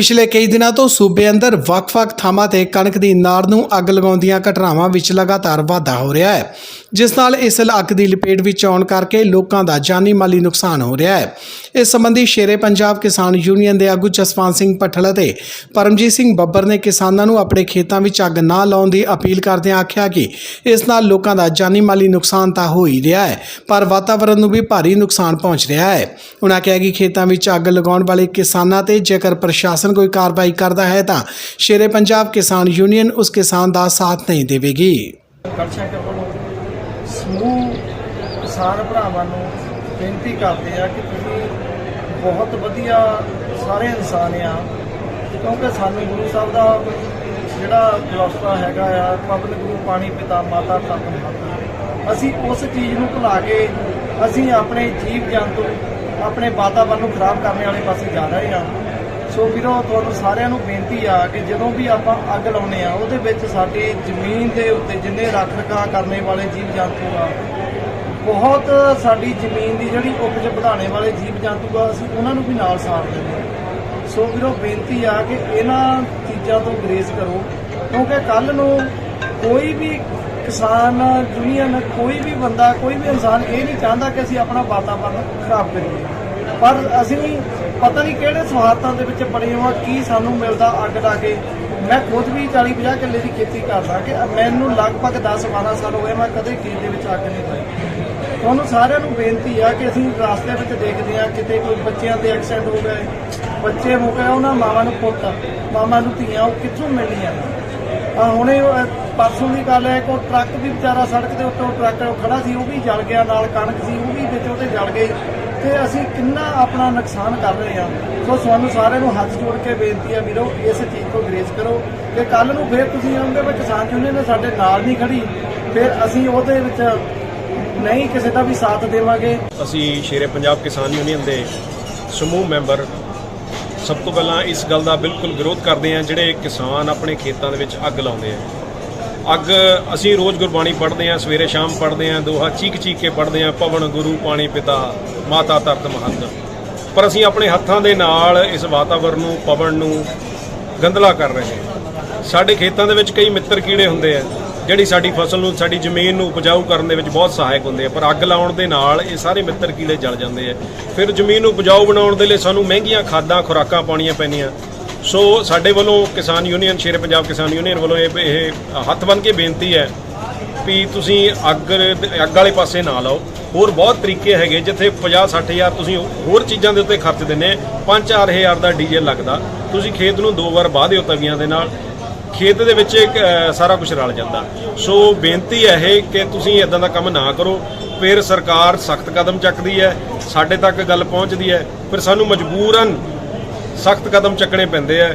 ਪਿਛਲੇ ਕਈ ਦਿਨਾਂ ਤੋਂ ਸੂਬੇ ਅੰਦਰ ਵੱਖ-ਵੱਖ ਥਾਵਾਂ ਤੇ ਕਣਕ ਦੀ ਨਾੜ ਨੂੰ ਅੱਗ ਲਗਾਉਂਦੀਆਂ ਘਟਨਾਵਾਂ ਵਿੱਚ ਲਗਾਤਾਰ ਵਾਧਾ ਹੋ ਰਿਹਾ ਹੈ, ਜਿਸ ਨਾਲ ਇਸ ਅੱਗ ਦੀ ਲਪੇਟ ਵਿੱਚ ਆਉਣ ਕਰਕੇ ਲੋਕਾਂ ਦਾ ਜਾਨੀ ਮਾਲੀ ਨੁਕਸਾਨ ਹੋ ਰਿਹਾ ਹੈ। ਇਸ ਸੰਬੰਧੀ ਸ਼ੇਰੇ ਪੰਜਾਬ ਕਿਸਾਨ ਯੂਨੀਅਨ ਦੇ ਆਗੂ ਜਸਵੰਤ ਸਿੰਘ ਪੱਠਲ ਅਤੇ ਪਰਮਜੀਤ ਸਿੰਘ ਬੱਬਰ ਨੇ ਕਿਸਾਨਾਂ ਨੂੰ ਆਪਣੇ ਖੇਤਾਂ ਵਿੱਚ ਅੱਗ ਨਾ ਲਾਉਣ ਦੀ ਅਪੀਲ ਕਰਦਿਆਂ ਆਖਿਆ ਕਿ ਇਸ ਨਾਲ ਲੋਕਾਂ ਦਾ ਜਾਨੀ ਮਾਲੀ ਨੁਕਸਾਨ ਤਾਂ ਹੋ ਹੀ ਰਿਹਾ ਹੈ, ਪਰ ਵਾਤਾਵਰਣ ਨੂੰ ਵੀ ਭਾਰੀ ਨੁਕਸਾਨ ਪਹੁੰਚ ਰਿਹਾ ਹੈ। ਉਨ੍ਹਾਂ ਕਿਹਾ ਕਿ ਖੇਤਾਂ ਵਿੱਚ ਅੱਗ ਲਗਾਉਣ ਵਾਲੇ ਕਿਸਾਨਾਂ ਤੇ ਜੇਕਰ ਪ੍ਰਸ਼ਾਸਨ ਕੋਈ ਕਾਰਵਾਈ ਕਰਦਾ ਹੈ ਤਾਂ ਸ਼ੇਰੇ ਪੰਜਾਬ ਕਿਸਾਨ ਯੂਨੀਅਨ ਉਸ ਕਿਸਾਨ ਦਾ ਸਾਥ ਨਹੀਂ ਦੇਵੇਗੀ। ਸਮੂਹ ਕਿਸਾਨ ਭਰਾਵਾਂ ਨੂੰ ਬੇਨਤੀ ਕਰਦੇ ਆ ਕਿ ਤੁਸੀਂ ਬਹੁਤ ਵਧੀਆ ਸਾਰੇ ਇਨਸਾਨ ਆ, ਕਿਉਂਕਿ ਸਾਨੂੰ ਗੁਰੂ ਸਾਹਿਬ ਦਾ ਜਿਹੜਾ ਫਲਸਫਾ ਹੈਗਾ ਆ ਪਬਲਿਕ ਗੁਰੂ ਪਾਣੀ ਪਿਤਾ ਮਾਤਾ ਤਤ ਮਾਤਾ ਅਸੀਂ ਉਸ ਚੀਜ਼ ਨੂੰ ਭੁਲਾ ਕੇ ਅਸੀਂ ਆਪਣੇ ਜੀਵ ਜੰਤੂ ਆਪਣੇ ਵਾਤਾਵਰਨ ਨੂੰ ਖਰਾਬ ਕਰਨ ਵਾਲੇ ਪਾਸੇ ਜਾ ਰਹੇ ਆ। ਸੋ ਵੀਰੋ, ਤੁਹਾਨੂੰ ਸਾਰਿਆਂ ਨੂੰ ਬੇਨਤੀ ਆ ਕਿ ਜਦੋਂ ਵੀ ਆਪਾਂ ਅੱਗ ਲਾਉਨੇ ਆ, ਉਹਦੇ ਵਿੱਚ ਸਾਡੀ ਜ਼ਮੀਨ ਦੇ ਉੱਤੇ ਜਿੰਨੇ ਰੱਖ ਰਖਾ ਕਰਨੇ ਵਾਲੇ ਜੀਵ ਜੰਤੂ ਆ, ਬਹੁਤ ਸਾਡੀ ਜ਼ਮੀਨ ਦੀ ਜਿਹੜੀ ਉਪਜ ਵਧਾਉਣੇ ਵਾਲੇ ਜੀਵ ਜੰਤੂ ਆ, ਅਸੀਂ ਉਹਨਾਂ ਨੂੰ ਵੀ ਨਾਲ ਸਾੜ ਦਿੰਦੇ ਹਾਂ ਸੋ ਵੀਰੋ, ਬੇਨਤੀ ਆ ਕਿ ਇਹਨਾਂ ਚੀਜ਼ਾਂ ਤੋਂ ਗਰੇਜ਼ ਕਰੋ, ਕਿਉਂਕਿ ਕੱਲ ਨੂੰ ਕੋਈ ਵੀ ਕਿਸਾਨ, ਯੂਨੀਅਨ, ਕੋਈ ਵੀ ਬੰਦਾ, ਕੋਈ ਵੀ ਇਨਸਾਨ ਇਹ ਨਹੀਂ ਚਾਹੁੰਦਾ ਕਿ ਅਸੀਂ ਆਪਣਾ ਵਾਤਾਵਰਨ ਖਰਾਬ ਕਰੀਏ। ਪਰ ਅਸੀਂ ਪਤਾ ਨਹੀਂ ਕਿਹੜੇ ਸਵਾਰਥਾਂ ਦੇ ਵਿੱਚ ਬਣੇ ਹਾਂ ਕੀ ਸਾਨੂੰ ਮਿਲਦਾ ਅੱਗ ਲਾ ਕੇ। ਮੈਂ ਖੁਦ ਵੀ 40 50 ਕਿੱਲੇ ਦੀ ਖੇਤੀ ਕਰਦਾ ਕਿ ਮੈਨੂੰ ਲਗਭਗ 10 12 ਸਾਲ ਹੋ ਗਏ, ਮੈਂ ਕਦੇ ਖੇਤ ਦੇ ਵਿੱਚ ਅੱਗ ਨਹੀਂ ਲਾਈ। ਤੁਹਾਨੂੰ ਸਾਰਿਆਂ ਨੂੰ ਬੇਨਤੀ ਆ ਕਿ ਅਸੀਂ ਰਾਸਤੇ ਵਿੱਚ ਦੇਖਦੇ ਆ, ਕਿਤੇ ਕੋਈ ਬੱਚਿਆਂ ਦੇ ਐਕਸੀਡੈਂਟ ਹੋ ਗਏ, ਬੱਚੇ ਹੋ ਗਏ, ਉਹਨਾਂ ਮਾਵਾਂ ਨੂੰ ਪੁੱਤ ਮਾਵਾਂ ਨੂੰ ਧੀਆਂ, ਉਹ ਕਿੱਥੋਂ ਮਿਲਣੀਆਂ? ਹੁਣੇ ਪਰਸੋਂ ਦੀ ਗੱਲ ਹੈ ਕਿ ਉਹ ਟਰੱਕ ਵੀ ਵਿਚਾਰਾ ਸੜਕ ਦੇ ਉੱਤੇ ਟਰੱਕ ਖੜਾ ਸੀ, ਉਹ ਵੀ ਜਲ ਗਿਆ, ਨਾਲ ਕਣਕ ਸੀ, ਉਹ ਵੀ ਵਿੱਚ ਉਹਦੇ ਜਲ ਗਈ ਤੇ ਅਸੀਂ ਕਿੰਨਾ ਆਪਣਾ ਨੁਕਸਾਨ ਕਰ ਰਹੇ ਹਾਂ। ਸੋ ਤੁਹਾਨੂੰ ਸਾਰਿਆਂ ਨੂੰ ਹੱਥ ਜੋੜ ਕੇ ਬੇਨਤੀ ਹੈ ਵੀਰੋ, ਇਸ ਚੀਜ਼ ਤੋਂ ਗਰੇਜ਼ ਕਰੋ ਕਿ ਕੱਲ ਨੂੰ ਫਿਰ ਤੁਸੀਂ ਆਉਂਦੇ ਵੀ ਕਿਸਾਨ ਯੂਨੀਅਨ ਨੇ ਸਾਡੇ ਨਾਲ ਨਹੀਂ ਖੜੀ। ਫਿਰ ਅਸੀਂ ਉਹਦੇ ਵਿੱਚ ਨਹੀਂ ਕਿਸੇ ਦਾ ਵੀ ਸਾਥ ਦੇਵਾਂਗੇ। ਅਸੀਂ ਸ਼ੇਰੇ ਪੰਜਾਬ ਕਿਸਾਨ ਯੂਨੀਅਨ ਦੇ ਸਮੂਹ ਮੈਂਬਰ ਸਭ ਤੋਂ ਪਹਿਲਾਂ ਇਸ ਗੱਲ ਦਾ ਬਿਲਕੁਲ ਵਿਰੋਧ ਕਰਦੇ ਹਾਂ, ਜਿਹੜੇ ਕਿਸਾਨ ਆਪਣੇ ਖੇਤਾਂ ਦੇ ਵਿੱਚ ਅੱਗ ਲਾਉਂਦੇ ਆ। ਅੱਗ ਅਸੀਂ ਰੋਜ਼ ਗੁਰਬਾਣੀ ਪੜ੍ਹਦੇ ਹਾਂ, ਸਵੇਰੇ ਸ਼ਾਮ ਪੜ੍ਹਦੇ ਹਾਂ, ਦੋਹਾ ਚੀਕ ਚੀਕ ਕੇ ਪੜ੍ਹਦੇ ਹਾਂ ਪਵਨ ਗੁਰੂ, ਪਾਣੀ ਪਿਤਾ, ਮਾਤਾ ਧਰਤ ਮਹੰਤ। ਪਰ ਅਸੀਂ ਆਪਣੇ ਹੱਥਾਂ ਦੇ ਨਾਲ ਇਸ ਵਾਤਾਵਰਨ ਨੂੰ ਪਵਨ ਨੂੰ ਗੰਦਲਾ ਕਰ ਰਹੇ ਹਾਂ। ਸਾਡੇ ਖੇਤਾਂ ਦੇ ਵਿੱਚ ਕਈ ਮਿੱਤਰ ਕੀੜੇ ਹੁੰਦੇ ਆ, ਜਿਹੜੀ ਸਾਡੀ ਫਸਲ ਨੂੰ, ਸਾਡੀ ਜ਼ਮੀਨ ਨੂੰ ਉਪਜਾਊ ਕਰਨ ਦੇ ਵਿੱਚ ਬਹੁਤ ਸਹਾਇਕ ਹੁੰਦੇ ਆ, ਪਰ ਅੱਗ ਲਾਉਣ ਦੇ ਨਾਲ ਇਹ ਸਾਰੇ ਮਿੱਤਰ ਕੀੜੇ ਜਲ ਜਾਂਦੇ ਆ। ਫਿਰ ਜ਼ਮੀਨ ਨੂੰ ਉਪਜਾਊ ਬਣਾਉਣ ਦੇ ਲਈ ਸਾਨੂੰ ਮਹਿੰਗੀਆਂ ਖਾਦਾਂ, ਖੁਰਾਕਾਂ ਪਾਉਣੀਆਂ ਪੈਂਦੀਆਂ। ਸੋ ਸਾਡੇ ਵੱਲੋਂ ਕਿਸਾਨ ਯੂਨੀਅਨ, ਸ਼ੇਰੇ ਪੰਜਾਬ ਕਿਸਾਨ ਯੂਨੀਅਨ ਵੱਲੋਂ ਇਹ ਇਹ ਹੱਥ ਬੰਨ ਕੇ ਬੇਨਤੀ ਹੈ ਵੀ ਤੁਸੀਂ ਅੱਗ ਅੱਗ ਵਾਲੇ ਪਾਸੇ ਨਾ ਲਾਓ। ਹੋਰ ਬਹੁਤ ਤਰੀਕੇ ਹੈਗੇ ਜਿੱਥੇ 50 60000 ਤੁਸੀਂ ਹੋਰ ਚੀਜ਼ਾਂ ਦੇ ਉੱਤੇ ਖਰਚ ਦਿੰਨੇ 5-4000 ਦਾ ਡੀਜ਼ਲ ਲੱਗਦਾ। ਤੁਸੀਂ ਖੇਤ ਨੂੰ ਦੋ ਵਾਰ ਵਾਹ ਦਿਓ ਤਵੀਆਂ ਦੇ ਨਾਲ। ਖੇਤ ਦੇ ਵਿੱਚ ਸਾਰਾ ਕੁਝ ਰਲ ਜਾਂਦਾ। ਸੋ ਬੇਨਤੀ ਹੈ ਇਹ ਕਿ ਤੁਸੀਂ ਇਦਾਂ ਦਾ ਕੰਮ ਨਾ ਕਰੋ। ਫਿਰ ਸਰਕਾਰ ਸਖਤ ਕਦਮ ਚੱਕਦੀ ਹੈ। ਸਾਡੇ ਤੱਕ ਗੱਲ ਪਹੁੰਚਦੀ ਹੈ। ਫਿਰ ਸਾਨੂੰ ਮਜਬੂਰਨ ਸਖਤ ਕਦਮ ਚੱਕਣੇ ਪੈਂਦੇ ਆ।